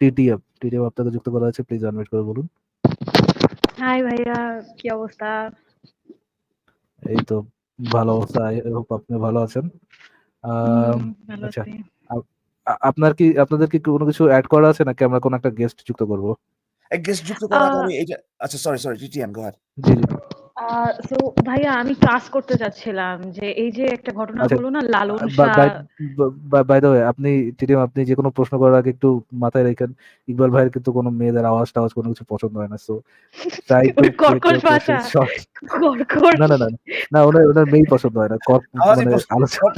TTF TTF আপনাকে যুক্ত করা আছে প্লিজ আনমিউট করে বলুন। হাই ভাইয়া কি অবস্থা? এই তো ভালো অবস্থা আই হোপ আপনি ভালো আছেন। আচ্ছা আপনার কি আপনাদের কি কোনো কিছু অ্যাড করা আছে নাকি আমরা কোনো একটা গেস্ট যুক্ত করব? এক গেস্ট যুক্ত করা আমি এইটা আচ্ছা sorry sorry TTM go ahead জি জি। সো ভাইয়া আমি ক্লাস করতে যাচ্ছিলাম যে এই যে একটা ঘটনা আচ্ছা হলো না Lalon Shah by the way আপনি টিটিএম আপনি যে কোনো প্রশ্ন করার আগে একটু মাথায় রাখেন ইকবাল ভাইয়ের কিন্তু কোনো মেয়েদের আওয়াজ টাওয়াজ কোনো কিছু পছন্দ হয় না সো ট্রাই ওর কর্কশ ভাষা। কর্কশ। না না না না ওনার ওনার মেয়ে পছন্দ হয় না কর মানে আলোচনা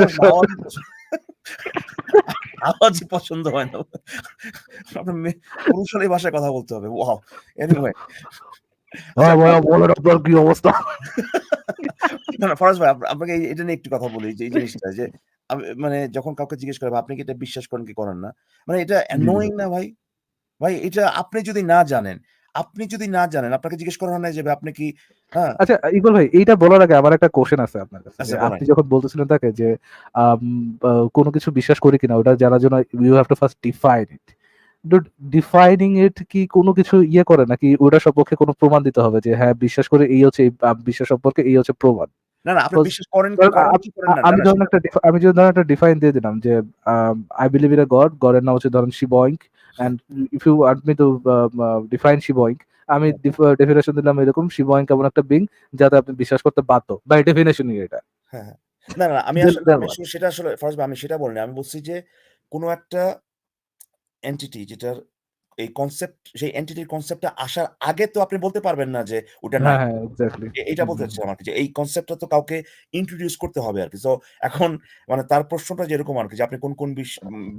আওয়াজই পছন্দ হয় না। আপনার মেয়ে পুরুষ হলে এই ভাষায় কথা বলতে হবে। ওয়াও এনিওয়ে হ্যাঁ ভাইয়া বলেন আপনার কি অবস্থা? না না ফরাজ ভাই আপনাকে এটা নিয়ে একটু কথা বলি যে এই জিনিসটা যে মানে যখন কাউকে জিজ্ঞেস করে আপনি কি এটা বিশ্বাস করেন কি করেন না? মানে এটা অ্যানোয়িং না ভাই? ভাই এটা আপনি যদি না জানেন আপনি যদি না জানেন আপনাকে জিজ্ঞেস করা হয় না যে আপনি কি? হ্যাঁ। আচ্ছা ইকবাল ভাই এইটা বলার আগে আমার একটা কোশ্চেন আছে আপনার কাছে আচ্ছা। আপনি যখন বলতেছিলেন তাকে যে কোনো কিছু বিশ্বাস করি কিনা ওটা জানার জন্য you have to first define it dude defining it কি কোনো কিছু ইয়ে করে নাকি ওটা সপক্ষে কোনো প্রমাণ দিতে হবে যে হ্যাঁ বিশ্বাস করে এই হচ্ছে বিশ্বাস সম্পর্কে এই হচ্ছে প্রমাণ? না না আপনি বিশ্বাস করেন আমি না, না, একটা আমি যদি ধরেন একটা ডিফাইন দিয়ে দিলাম যে I believe in a god গডের নাম হচ্ছে ধরেন শিবয়িক and if you want me to define শিবয়িক আমি ডেফিনেশন দিলাম এরকম শিবয়িক এমন একটা বিং যাতে আপনি বিশ্বাস করতে বাধ্য বাই ডেফিনেশনই এটা। হ্যাঁ, হ্যাঁ। না না আমি আসলে সেটা আসলে ভাই আমি সেটা বলিনি আমি বলছি যে কোনো একটা এন্টিটি যেটার এই কনসেপ্ট সেই এন্টিটির কনসেপ্টটা আসার আগে তো আপনি বলতে পারবেন না যে ওটা না হ্যাঁ হ্যাঁ এক্স্যাক্টলি এ- বলতে চাচ্ছিলাম আর কি যে এই কনসেপ্টটা তো কাউকে ইন্ট্রোডিউস করতে হবে আর কি তো এখন মানে তার প্রশ্নটা যেরকম আর কি যে আপনি কোন কোন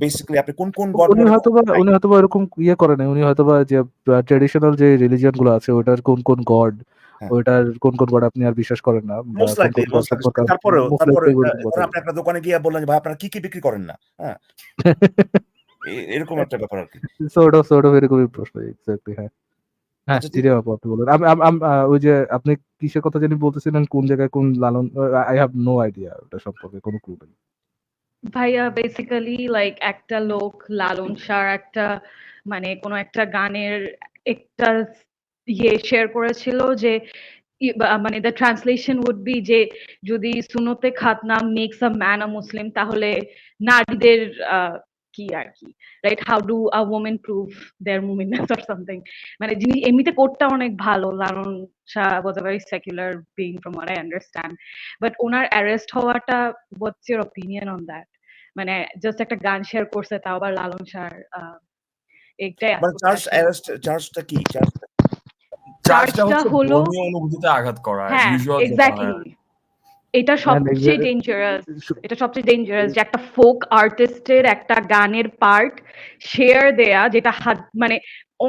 বেসিক্যালি আপনি কোন কোন গড উনি হয়তো বা উনি হয়তো বা এরকম ইয়ে করে নাই। উনি হয়তো বা যে ট্রেডিশনাল যে রিলিজিয়নগুলো আছে ওটার কোন কোন গড হ্যাঁ। ওটার কোন কোন গড আপনি আর বিশ্বাস করেন না। তারপরে বলতে আপনি একটা দোকানে গিয়ে বললেন যে ভাই আপনারা কি কি বিক্রি করেন না? হ্যাঁ। এরকম একটা ব্যাপার আর কি। সর্ট অফ সর্ট অফ এরকমই প্রশ্ন এক্স্যাক্টলি হ্যাঁ। হ্যাঁ আচ্ছা, বাবু আপনি বলেন। আমি আম- আম- আহ, ওই যে আপনি কিসের কথা জানি বলতেছিলেন কোন জায়গায় কোন Lalon I have no idea ওটা সম্পর্কে কোনো ক্লু নেই। ভাইয়া বেসিক্যালি লাইক একটা লোক লালন একটা মানে কোনো একটা গানের একটা ইয়ে শেয়ার করেছিল যে মানে দ্য ট্রান্সলেশন উড বি যে যদি সুনতে খাতনাম মেক্স আ ম্যান আ মুসলিম তাহলে নারীদের আহ, কি right how do a women prove their womanness or something মানে যিনি এমনিতে কোটটা অনেক ভালো Lalon Shah was a very secular being from what I understand but owner arrest হওয়াটা what's your opinion on that মানে জাস্ট একটা গান শেয়ার করছে তাও আবার লালন শাহ মানে চার্জ অ্যারেস্ট চার্জটা কি? চার্জটা চার্জটা হলো অনুভূতিতে আঘাত করা হ্যাঁ এক্স্যাক্টলি এটা সবচেয়ে ডেঞ্জারাস এটা সবচেয়ে ডেঞ্জারাস যে একটা ফোক আর্টিস্টের একটা গানের পার্ট শেয়ার দেয়া যেটা হাত মানে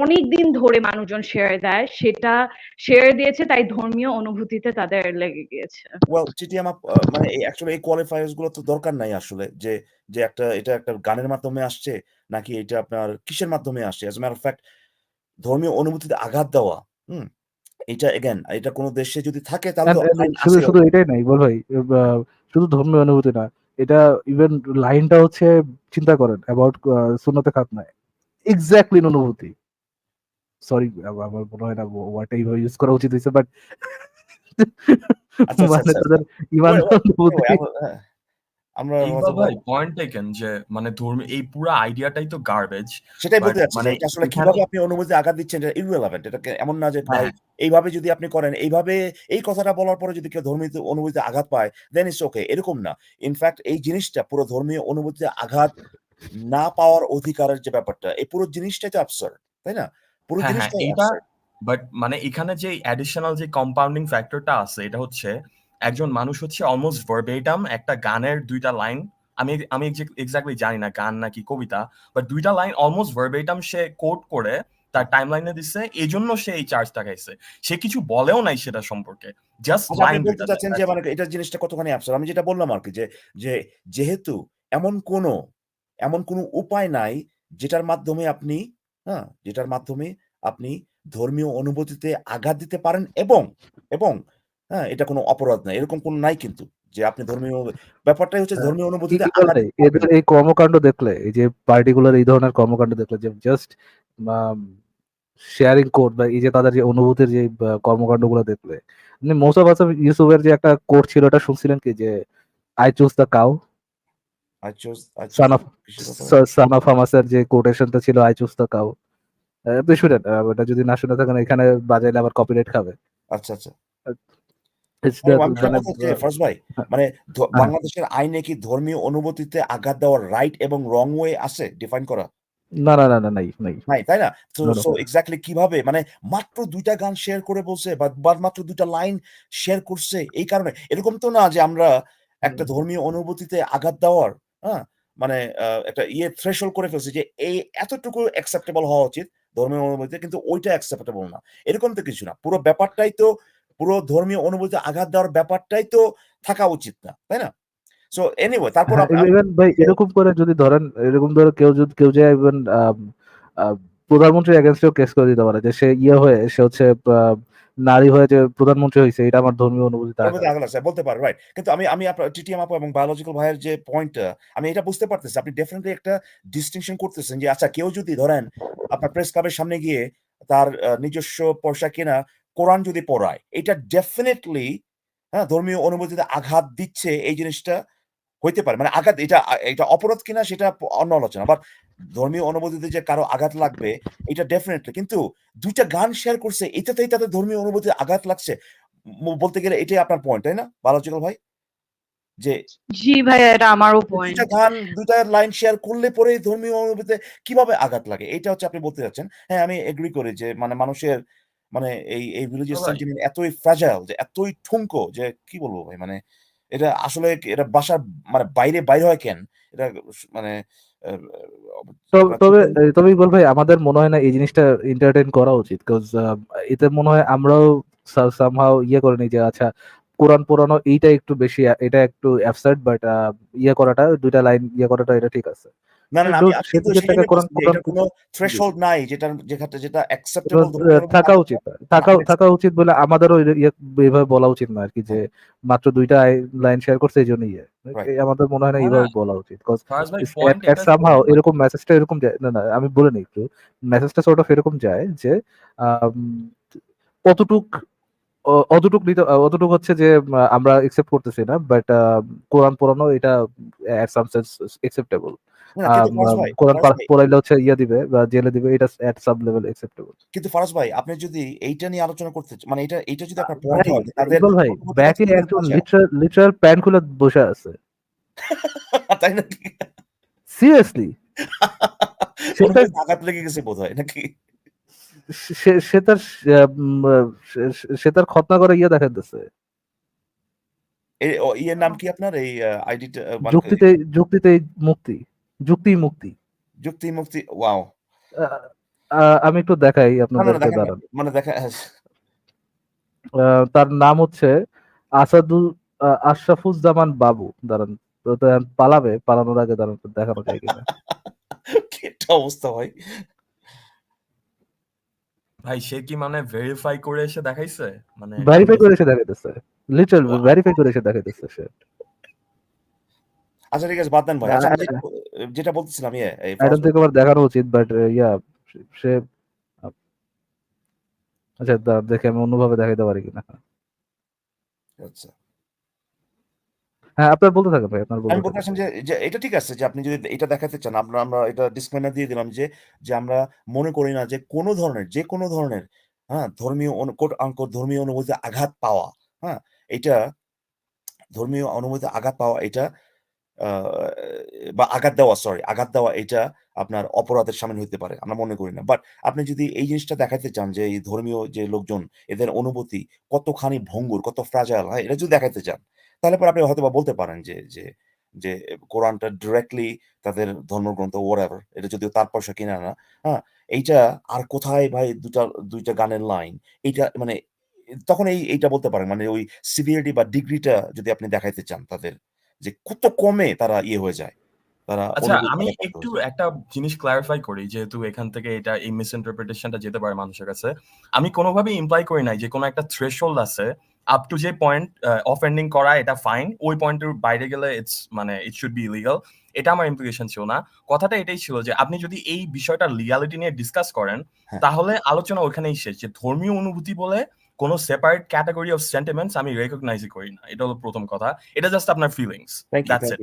অনেক দিন ধরে মানুষজন শেয়ার দেয় সেটা শেয়ার দিয়েছে তাই ধর্মীয় অনুভূতিতে তাদের লেগে গিয়েছে। ওয়েল টিটিএম মানে অ্যাকচুয়ালি এই কোয়ালিফায়ার্সগুলো তো দরকার নাই আসলে যে যে একটা এটা একটা গানের মাধ্যমে আসছে নাকি এটা আপনার কিসের মাধ্যমে আসছে? অ্যাজ ম্যাটার ফ্যাক্ট ধর্মীয় অনুভূতিতে আঘাত দেওয়া হুম? এটা এগেন এটা কোনো দেশে যদি থাকে তাহলে শুধু শুধু এটাই নাই বল ভাই শুধু ধর্মীয় অনুভূতি না এটা ইভেন লাইনটা হচ্ছে চিন্তা করেন অ্যাবাউট সুন্নতে খাতনায়। এক্স্যাক্টলি অনুভূতি। সরি আমার মনে হয় না ওয়ার্ডটা এইভাবে ইউজ করা উচিত হয়েছে বাট আচ্ছা, মানে আচ্ছা। তাদের ইমান অনুভূতি। Anyway, আমরা- হ্যাঁ, ভাই পয়েন্ট টেকেন যে মানে ধর্ম এই পুরো আইডিয়াটাই তো গার্বেজ সেটাই বলতে চাচ্ছি মানে আসলে কীভাবে আপনি অনুভূতি আঘাত দিচ্ছেন এটা ইররিলেভেন্ট এটাকে এমন না যে ভাই হ্যাঁ। এইভাবে যদি আপনি করেন এইভাবে এই কথাটা বলার পরে যদি কেউ ধর্মীয় অনুভূতিতে আঘাত পায় দেন ইটস ওকে এরকম না ইনফ্যাক্ট এই জিনিসটা পুরো ধর্মীয় অনুভূতিতে আঘাত না পাওয়ার অধিকারের যে ব্যাপারটা এই পুরো জিনিসটাই তো অ্যাবসার্ড তাই না পুরো হ্যাঁ, হ্যাঁ, এটা absurd। বাট মানে এখানে যে অ্যাডিশনাল যে কম্পাউন্ডিং ফ্যাক্টরটা আছে এটা হচ্ছে একজন মানুষ হচ্ছে অলমোস্ট ভার্বেটাম একটা গানের দুইটা লাইন আমি আমি এক্স্যাক্টলি জানি না গান নাকি কবিতা বাট দুইটা লাইন অলমোস্ট ভার্বেটাম সে কোট করে তার টাইম লাইনে দিচ্ছে এই জন্য সে এই চার্জটা খাইছে সে কিছু বলেও নাই সেটা সম্পর্কে জাস্ট আচ্ছা, লাইন বলতে চাচ্ছেন যে মানে এটা জিনিসটা কতখানি অ্যাবসার্ড আমি যেটা বললাম আর কি যে যে যেহেতু এমন কোনো এমন কোনো উপায় নাই যেটার মাধ্যমে আপনি হ্যাঁ যেটার মাধ্যমে আপনি ধর্মীয় অনুভূতিতে আঘাত দিতে পারেন এবং এবং হ্যাঁ এটা কোনো অপরাধ নাই এরকম কোনো নাই কিন্তু যে আপনি ধর্মীয় ব্যাপারটাই হচ্ছে হ্যাঁ, ধর্মীয় অনুভূতিতে এদের এই কর্মকাণ্ড দেখলে এই যে পার্টিকুলার এই ধরনের কর্মকাণ্ড দেখলে যে জাস্ট শেয়ারিং কোড বা এই যে তাদের যে অনুভূতির যে আহ, কর্মকাণ্ডগুলো দেখলে মানে অফ আসম ইউসুফের যে একটা কোড ছিল ওটা শুনছিলেন কি? যে I choose the cow son of হামাসের যে কোটেশনটা ছিল আই চুজ দ্য কাউ আপনি শুনেন ওটা যদি না শুনে থাকেন এখানে বাজাইলে আবার কপিরাইট খাবে। আচ্ছা আচ্ছা। মানে যেটা মানে, মানে হ্যাঁ। বাংলাদেশের আইনে কি ধর্মীয় অনুভূতিতে আঘাত দেওয়ার রাইট এবং রং ওয়ে আছে? ডিফাইন করা। না না না না নাই নাই। নাই তাই না? তো. সো এক্স্যাক্টলি কীভাবে? মানে মাত্র দুইটা গান শেয়ার করে বলছে বা মাত্র দুইটা লাইন শেয়ার করছে এই কারণে। এরকম তো না যে আমরা একটা ধর্মীয় অনুভূতিতে আঘাত দেওয়ার হ্যাঁ? মানে একটা ইয়ে থ্রেশল করে ফেলছে যে এই এতটুকু অ্যাকসেপ্টেবল হওয়া উচিত ধর্মীয় অনুভূতিতে কিন্তু ওইটা অ্যাকসেপ্টেবল না। এরকম তো কিছু না। পুরো ব্যাপারটাই তো পুরো ধর্মীয় অনুভূতিতে আঘাত দেওয়ার ব্যাপারটাই তো থাকা উচিত না তাই না? সো এনিওয়ে তারপর হ্যাঁ, ইভেন ভাই এরকম করে যদি ধরেন এরকম ধরে কেউ যদি কেউ যে ইভেন প্রধানমন্ত্রী এগেনস্টেও কেস করে দিতে পারে যে সে ইয়ে হয়ে সে হচ্ছে নারী হয়ে যে প্রধানমন্ত্রী হয়েছে এটা আমার ধর্মীয় অনুভূতি লাগছে, বলতে পারে রাইট কিন্তু আমি আমি আপনার টিটিএম আপু এবং বায়োলজিক্যাল ভাইয়ের যে পয়েন্টটা আমি এটা বুঝতে পারতেছি আপনি ডেফিনেটলি একটা ডিস্টিংশন করতেছেন যে আচ্ছা কেউ যদি ধরেন আপনার প্রেস ক্লাবের সামনে গিয়ে তার নিজস্ব পয়সা কেনা কোরআন যদি পড়ায় এটা ডেফিনেটলি হ্যাঁ ধর্মীয় অনুভূতিতে আঘাত দিচ্ছে এই জিনিসটা হইতে পারে। মানে আঘাত এটা এটা অপরাধ কিনা সেটা অন্য আলোচনা। আবার ধর্মীয় অনুভূতিতে যে কারও আঘাত লাগবে এটা ডেফিনেটলি কিন্তু দুইটা গান শেয়ার করছে এটাতেই তাদের ধর্মীয় অনুভূতিতে আঘাত লাগছে। বলতে গেলে এটাই আপনার পয়েন্ট তাই না? বায়োলজিক্যাল ভাই? যে জি ভাইয়া এটা আমারও পয়েন্ট দুইটা গান দুইটা লাইন শেয়ার করলে পরে ধর্মীয় অনুভূতিতে কীভাবে আঘাত লাগে? এটা হচ্ছে আপনি বলতে যাচ্ছেন। হ্যাঁ আমি এগ্রি করি যে মানে মানুষের মানে এই এই রিলিজিয়াস সেন্টিমেন্ট এতই ফ্রাজাইল যে এতই ঠুনকো যে কি বলব ভাই? মানে এটা আসলে এটা বাসার মানে বাইরে বাইরে হয় কেন? এটা মানে তবে তবে ইকবাল ভাই আমাদের মনে হয় না এই জিনিসটা এন্টারটেইন করা উচিত বিকজ এতে মনে হয় আমরাও সামহাও ইয়ে করে নিই যে আচ্ছা কোরআন পড়ানো এইটা একটু বেশি এটা একটু অ্যাবসার্ড বাট ইয়ে করাটা দুইটা লাইন ইয়ে করাটা এটা ঠিক আছে। না না আমি কোনো থ্রেশহোল্ড নাই যেটা যেটা যেটা অ্যাকসেপ্টেবল থাকা উচিত থাকা থাকা উচিত বলে আমাদেরও এ- এভাবে বলা উচিত না আর কি যে মাত্র দুইটা লাইন শেয়ার করছে এই আমাদের মনে হয় না। এইভাবে বলা উচিত সামহাও এরকম মেসেজটা এরকম যায় না না আমি বলে নিই একটু মেসেজটা সর্ট অফ এরকম যায় যে আম, অতটুক অতটুক নিতে অতটুক হচ্ছে যে আমরা একসেপ্ট করতেছি না বাট কোরআন পড়ানো এটা এট সাম সেন্স একসেপ্টেবল কোরআন পা- পড়াইলে হচ্ছে ইয়া দিবে বা জেলে দিবে এটা এট সাম লেভেল একসেপ্টেবল কিন্তু ফারাজ ভাই আপনি যদি এইটা নিয়ে আলোচনা করতে মানে এটা এটা যদি আপনার পয়েন্ট হয় তাদের ভাই ব্যাকে একজন লিটারাল লিটারাল প্যান্ট খুলে বসে আছে। তাই সিরিয়াসলি সেটা- আঘাত লেগে গেছে বোধ হয় নাকি? সে তার সে- তার খতনা করে ইয়ে দেখাইতেছে। এই ইয়ের নাম কি আপনার? এই আইডিটা যুক্তিতে যুক্তিতে মুক্তি। যুক্তি মুক্তি যুক্তি মুক্তি ওয়াও আমি একটু দেখাই আপনাদেরকে দাঁড়ান। মানে দেখা আহ, তার নাম হচ্ছে আসাদুল আশরাফুজ্জামান বাবু। দাঁড়ান পালাবে পালানোর আগে দাঁড়ান দেখানো যায় কিনা। কি অবস্থা ভাই। ভাই সে কি মানে ভেরিফাই করে এসে দেখাইছে? মানে ভেরিফাই করে এসে দেখাইতেছে। লিটারাল ভেরিফাই করে এসে দেখাইতেছে সে। আচ্ছা ঠিক আছে বাদ দেন ভাই। আচ্ছা আ- যেটা- বলতেছিলাম ইয়ে ডোন্ট থিংক আমার দেখানো উচিত বাট ইয়া সে আচ্ছা দাঁড়ান, দেখে আমি অন্যভাবে দেখাইতে পারি কিনা। আচ্ছা। হ্যাঁ আপনার বলতে থাকেন ভাই আপনার আমি বলতে যে এটা ঠিক আছে যে আপনি যদি এটা দেখাতে চান আমরা আমরা এটা ডিসক্লেমার দিয়ে দিলাম যে যে আমরা মনে করি না যে কোনো ধরনের যে কোনো ধরনের হ্যাঁ ধর্মীয় কোট ধর্মীয় অনুভূতিতে আঘাত পাওয়া হ্যাঁ এটা ধর্মীয় অনুভূতিতে আঘাত পাওয়া এটা বা আঘাত দেওয়া সরি আঘাত দেওয়া এটা আপনার অপরাধের সামিল হইতে পারে, আমরা মনে করি না। বাট আপনি যদি এই জিনিসটা দেখাতে চান যে এই ধর্মীয় যে লোকজন, এদের অনুভূতি কতখানি ভঙ্গুর, কত ফ্রাজাইল হয়, এটা যদি দেখাতে চান, তাহলে পরে আপনি হয়তো বলতে পারেন যে যে যে কোরআনটা ডিরেক্টলি তাদের ধর্মগ্রন্থ ওয়ার এটা যদিও তার পয়সা কিনা না হ্যাঁ এইটা আর কোথায় ভাই দুটা দুইটা গানের লাইন এইটা মানে তখন এই, এইটা বলতে পারেন মানে ওই সিভিয়ারিটি বা ডিগ্রিটা যদি আপনি দেখাইতে চান তাদের। যে কত কমে তারা ইয়ে হয়ে যায়। তারা আচ্ছা আমি একটু একটা জিনিস ক্লারিফাই করি যেহেতু এখান থেকে এটা এই মিস ইন্টারপ্রিটেশনটা যেতে পারে মানুষের কাছে। আমি কোনোভাবেই ইমপ্লাই করি নাই যে কোনো একটা থ্রেশহোল্ড আছে আপ টু যে পয়েন্ট অফেন্ডিং করা এটা ফাইন ওই পয়েন্টের বাইরে গেলে ইটস মানে ইট শুড বি ইলিগাল এটা আমার ইমপ্লিকেশন ছিল না। কথাটা এটাই ছিল যে আপনি যদি এই বিষয়টা লিগালিটি নিয়ে ডিসকাস করেন হ্যাঁ। তাহলে আলোচনা ওখানেই শেষ যে ধর্মীয় অনুভূতি বলে কোনো সেপারেট ক্যাটাগরি অফ সেন্টিমেন্টস আমি রেকগনাইজই করি না। এটা হলো প্রথম কথা। এটা জাস্ট আপনার ফিলিংস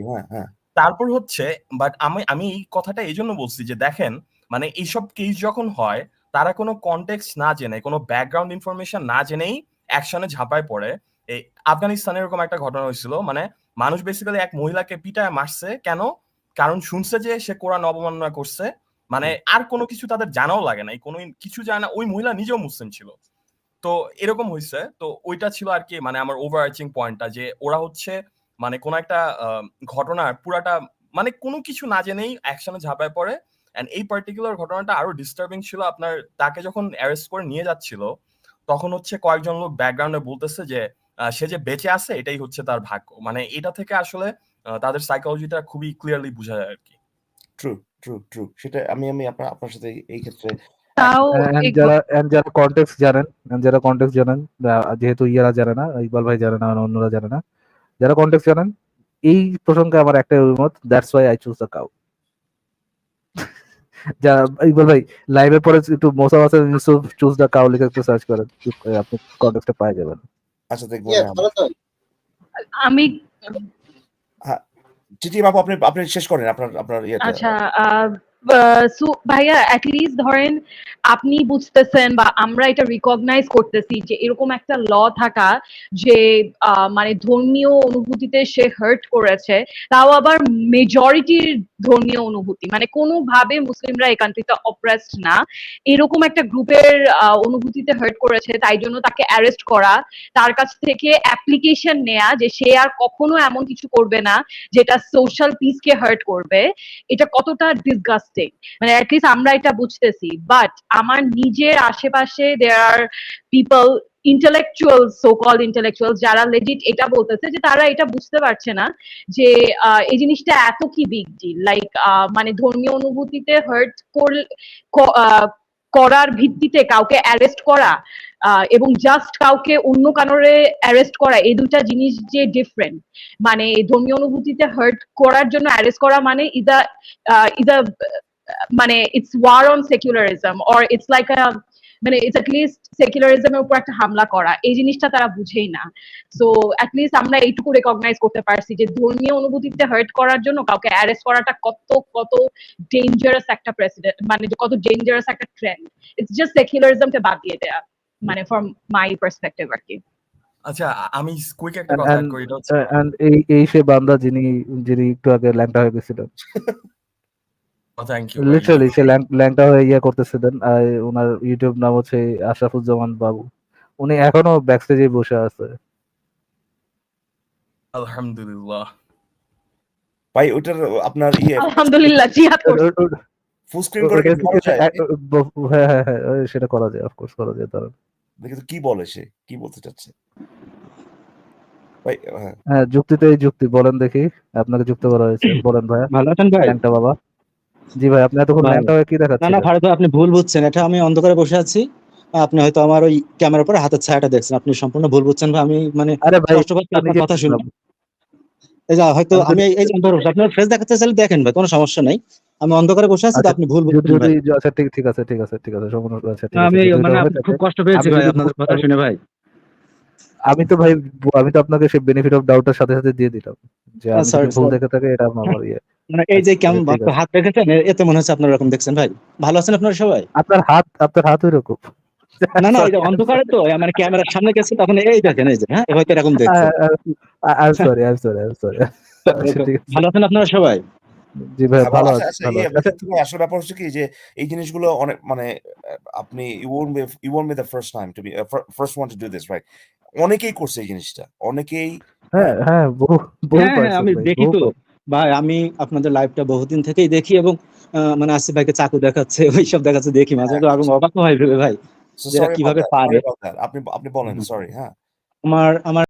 হ্যাঁ হ্যাঁ। তারপর হচ্ছে বাট আমি আমি এই কথাটা এই জন্য বলছি যে দেখেন মানে এইসব কেস যখন হয় তারা কোনো কনটেক্সট না জেনে কোনো ব্যাকগ্রাউন্ড ইনফরমেশন না জেনেই অ্যাকশনে ঝাঁপায় পড়ে। এই আফগানিস্তানে এরকম একটা ঘটনা হয়েছিল মানে মানুষ বেসিক্যালি এক মহিলাকে পিটায় মারছে। কেন? কারণ শুনছে যে সে কোরআন অবমাননা করছে। মানে আর কোনো কিছু তাদের জানাও লাগে না। কোনো কিছু জানা ওই মহিলা নিজেও মুসলিম ছিল। তো এরকম হয়েছে তো ওইটা ছিল আর কি মানে আমার ওভার আর্চিং পয়েন্টটা যে ওরা হচ্ছে মানে কোন একটা ঘটনার পুরাটা মানে কোনো কিছু না জেনেই অ্যাকশনে ঝাঁপায় পড়ে। এন্ড এই পার্টিকুলার ঘটনাটা আরও ডিস্টার্বিং ছিল আপনার তাকে যখন অ্যারেস্ট করে নিয়ে যাচ্ছিল, তখন হচ্ছে কয়েকজন লোক ব্যাকগ্রাউন্ডে বলতেছে যে সে যে বেঁচে আছে এটাই হচ্ছে তার ভাগ্য। মানে এটা থেকে আসলে তাদের সাইকোলজিটা খুবই ক্লিয়ারলি বোঝা যায় আর কি ট্রু ট্রু ট্রু সেটা আমি আমি আপনার আপনার সাথে এই ক্ষেত্রে তাও যারা and যারা কন্টেক্স জানেন যারা কন্টেক্স জানেন যেহেতু ইয়ারা জানে না ইকবাল ভাই জানে না অন্যরা জানে না যারা কন্টেক্স জানেন এই প্রসঙ্গে আমার একটাই অভিমত that's why I choose the cow যা ইকবাল ভাই লাইভের পরে একটু Mosam Hasan Yusuf choose the cow লিখে একটু সার্চ করেন আপনি কন্টেক্সটা পাই যাবেন। আচ্ছা দেখব হ্যাঁ। আমি চিঠি বাবু আপনি আপনি শেষ করেন আপনার আপনার ইয়েটা আচ্ছা সু- ভাইয়া অ্যাটলিস্ট ধরেন আপনি বুঝতেছেন বা আমরা এটা রিকগনাইজ করতেছি যে এরকম একটা ল থাকা যে মানে ধর্মীয় অনুভূতিতে সে হার্ট করেছে, তাও আবার মেজরিটির ধর্মীয় অনুভূতি। মানে কোনোভাবে মুসলিমরা এই অপ্রেসড না। এরকম একটা গ্রুপের অনুভূতিতে হার্ট করেছে, তাই জন্য তাকে অ্যারেস্ট করা, তার কাছ থেকে অ্যাপ্লিকেশন নেয়া যে সে আর কখনো এমন কিছু করবে না যেটা সোশ্যাল পিসকে হার্ট করবে। এটা কতটা ডিসগাস্টিং মানে অ্যাটলিস্ট আমরা এটা বুঝতেছি। বাট আমার নিজের আশেপাশে there are people intellectual so call intellectual যারা লেজিট এটা বলতেছে যে তারা এটা বুঝতে পারছে না যে এই জিনিসটা এত কি বিগ ডিল লাইক মানে ধর্মীয় অনুভূতিতে হার্ট করার ভিত্তিতে কাউকে অ্যারেস্ট করা এবং জাস্ট কাউকে অন্য কারণে অ্যারেস্ট করা, এই দুটা জিনিস যে ডিফারেন্ট মানে ধর্মীয় অনুভূতিতে হার্ট করার জন্য অ্যারেস্ট করা মানে ইজ আ ইজ আ মানে it's war on secularism or it's like a মানে ইটস লিস্ট সেকুলারিজমের উপর একটা হামলা করা এই জিনিসটা তারা বুঝেই না। সো অ্যাটলিস্ট আমরা এইটুকু রেকগনাইজ করতে পারছি যে ধর্মীয় অনুভূতিতে হার্ট করার জন্য কাউকে অ্যারেস্ট করাটা কত কত ডেঞ্জারাস একটা প্রেসিডেন্ট মানে যে কত ডেঞ্জারাস একটা ট্রেন্ড ইটস জাস্ট সেকুলারিজমকে বাদ দিয়ে দেয়া মানে ফ্রম মাই পার্সপেক্টিভ আর কি। আচ্ছা আমি কুইক একটা কথা করি এই এই সে বান্দা যিনি যিনি একটু আগে ল্যাংটা হয়ে গেছিলেন থ্যাংক ইউ লিটারালি সে ল্যাংটা হয়ে ইয়ে করতেছিলেন আর ওনার ইউটিউব নাম হচ্ছে আশরাফুজ্জামান বাবু। উনি এখনও ব্যাক স্টেজে বসে আছে। আলহামদুলিল্লাহ। ভাই ওটার আপনার ইয়ে আলহামদুলিল্লাহ জিহাদ করছে। ফুল স্ক্রিন করে হ্যাঁ হ্যাঁ হ্যাঁ সেটা করা যায় অফকোর্স করা যায় তার দেখি তো কি বলে সে কি বলতে চাচ্ছে? ভাই হ্যাঁ। হ্যাঁ যুক্তিতে যুক্তি বলেন দেখি আপনাকে যুক্ত করা হয়েছে। বলেন ভাইয়া ভালো আছেন ভাই? ল্যাংটা বাবা। জি ভাই আপনি এতক্ষণ। ল্যাংটা হয়ে কি দেখাচ্ছেন না ভারত ভাই, আপনি ভুল বুঝছেন। এটা আমি অন্ধকারে বসে আছি। আপনি হয়তো আমার ওই ক্যামেরার পরে হাতের ছায়াটা দেখছেন। আপনি সম্পূর্ণ ভুল বুঝছেন ভাই আমি মানে আরে ভাই কষ্ট করছি আপনার কথা শুনে। দেখলাম। এই যা হয়তো আমি এই- যে আপনার ফেস দেখাতে চাইলে দেখেন ভাই কোনো সমস্যা নাই। আমি অন্ধকারে বসে আছি তো আচ্ছা, আপনি ভুল বুঝছেন ভাই। যদি আচ্ছা ঠিক ঠিক আছে ঠিক আছে ঠিক আছে সম্পূর্ণ আচ্ছা ঠিক আমি আছে এই মানে আমি খুব কষ্ট পেয়েছি ভাই যদি আপনাদের কথা শুনে ভাই। আমি তো ভাই আমি তো আপনাকে সেই বেনিফিট অফ ডাউটের সাথে সাথে দিয়ে দিলাম। যে আমি ভুল দেখে থাকে এটা আমার ইয়ে। মানে এই যে আচ্ছা, কেমন হাত রেখেছেন এ- এতে মনে হচ্ছে আপনার এরকম দেখছেন। ভাই ভালো আছেন আপনারা সবাই? আপনার হাত আপনার হাত ওইরকম। না না এই অন্ধকারে তো মানে ক্যামেরার সামনে গেছে তখন এই দেখেন এই যে হ্যাঁ হয়তো এরকম দেখছেন I sorry I sorry I sorry ভালো আছেন আপনারা সবাই? জি ভাই আচ্ছা, ভালো আচ্ছা, আছি ভালো ইয়ে, আসলে ব্যাপার হচ্ছে কি যে এই জিনিসগুলো অনেক মানে আপনি you won't be you won't be the first time to be first one to do this right অনেকেই করছে এই জিনিসটা অনেকেই হ্যাঁ হ্যাঁ বহু বহু হ্যাঁ, হ্যাঁ, আমি দেখি তো। ভাই আমি আপনাদের লাইভটা বহুদিন থেকেই দেখি এবং মানে আসিফ ভাইকে চাকু দেখাচ্ছে ওইসব দেখাচ্ছে দেখি মাঝে এবং অবাক হয় ভেবে ভাই কীভাবে পারে। আপনি আপনি বলেন সরি হ্যাঁ। আমার আমার